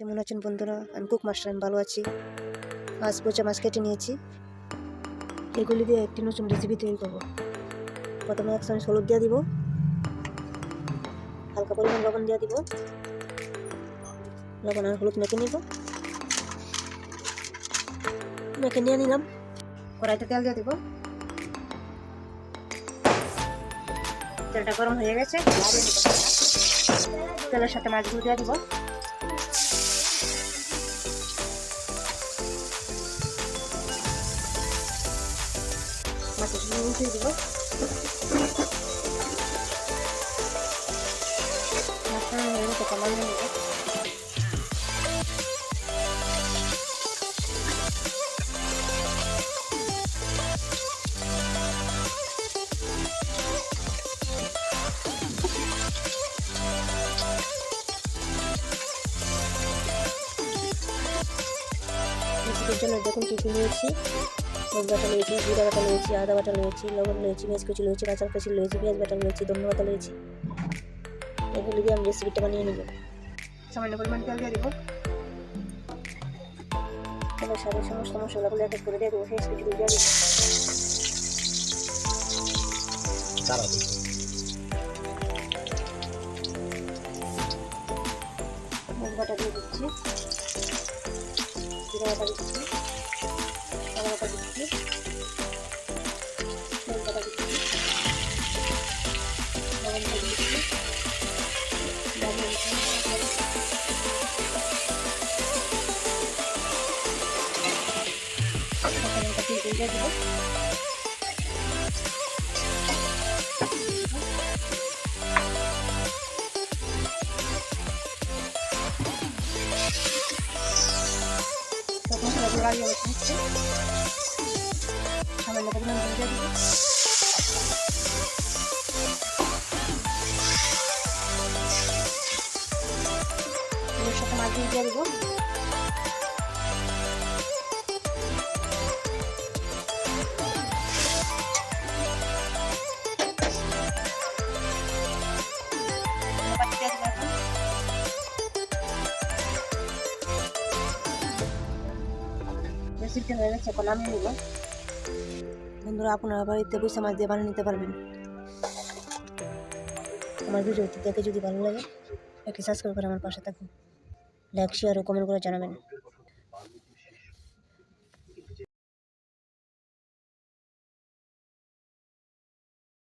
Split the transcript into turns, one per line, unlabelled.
কেমন আছেন বন্ধুরা? আমি কুক মাস্টার আমি ভালো আছি। মাছ পোচা মাছ কেটে নিয়েছি। এগুলি দিয়ে একটি নতুন রেসিপি তৈরি করব। প্রথমে এক চামচ হলুদ দিয়ে দিব। হালকা পরিমাণ লবণ দিয়ে দিব। লবণ আর হলুদ মেখে নিব। মেখে নিয়ে নিলাম। কড়াইতে তেল দিয়ে দিব। তেলটা গরম হয়ে গেছে। তেলের সাথে মাছগুলো দিয়ে দিব। দিয়ে দিব মাছটা হয়ে গেছে কমানো নেব রেসিপির জন্য দেখুন কী কী নিয়েছি হলুদ বাটা নিয়েছি জিরা বাটা নিয়েছি আদা বাটা নিয়েছি লবণ নিয়েছি পেঁয়াজ কুচি নিয়েছি কাঁচা কুচি নিয়েছি পেঁয়াজ বাটা নিয়েছি ধন্য বাটা নিয়েছি এগুলি দিয়ে আমি রেসিপিটা বানিয়ে নেব। সামান্য পরিমাণ তেল দিয়ে দেবো। এবার সাথে সমস্ত মশলাগুলো এক এক করে দিয়ে দেবো। পেঁয়াজ কুচি দিয়ে দেবো। বাটা দিয়ে দিচ্ছি। জিরা বাটা দিচ্ছি। দিয়ে দেবো। সাথে মাছ দিয়ে দেবো। রেসিপিটা হয়ে গেছে এখন আমি নিব। বন্ধুরা, আপনারা বাড়িতে পয়সা মাছ দিয়ে বানিয়ে নিতে পারবেন। আমার ভিডিওটি দেখে যদি ভালো লাগে, একটি সাবস্ক্রাইব করে আমার পাশে থাকুন। লাইক শেয়ার ও কমেন্ট করে জানাবেন।